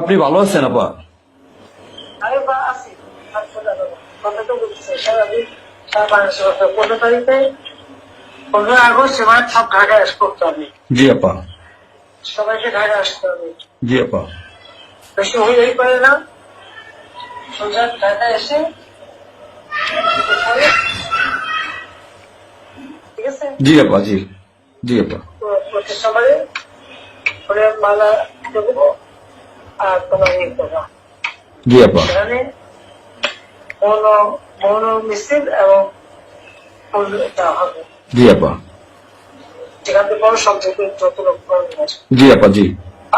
আপনি ভালো আছেন আপা? জি আপা। সবাইকে ঢাকায় আসতে হবে। জি আপা। বেশি হইলেই পারে না। সোজা ঢাকায় এসে ঠিক আছে? জি আপা জি। জি আপা। সবারে মালা দেবো। তোমার ইয়ে করব জি আপা সেখানে মৌন মৌন মিছিল এবং ফুল দেওয়া হবে জি আপা যেখান থেকে বড় সব থেকে যত লোক করবে জি আপা জি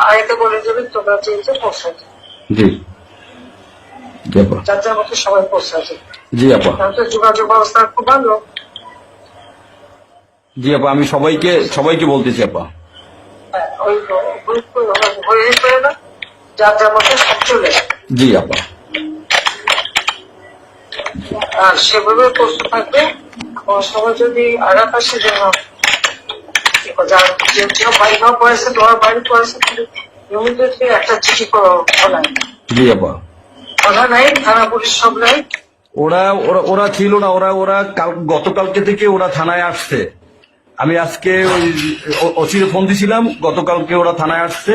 আগে বলে যাবে তোমরা চেয়েছে পৌঁছাতে জি জি আপা যার যার মতো সবাই পৌঁছাতে জি আপা তাহলে যোগাযোগ ব্যবস্থা খুব ভালো জি আপা আমি সবাইকে সবাইকে বলতেছি আপা হ্যাঁ, ওই গ্রুপ হয়ে না যার সব চলে জি আপা। আর সেভাবে প্রস্তুত থাকবে। যদি আসে যেন যার যে যে বাড়ি পড়েছে তোমার বাড়ি পড়েছে ইমিডিয়েটলি একটা চিঠি করো জি আপা। কথা নাই থানা পুলিশ সব নাই। ওরা ওরা ওরা ছিল না ওরা ওরা গতকালকে থেকে ওরা থানায় আসছে। আমি আজকে ওই ওসিরে ফোন দিছিলাম গতকালকে ওরা থানায় আসছে।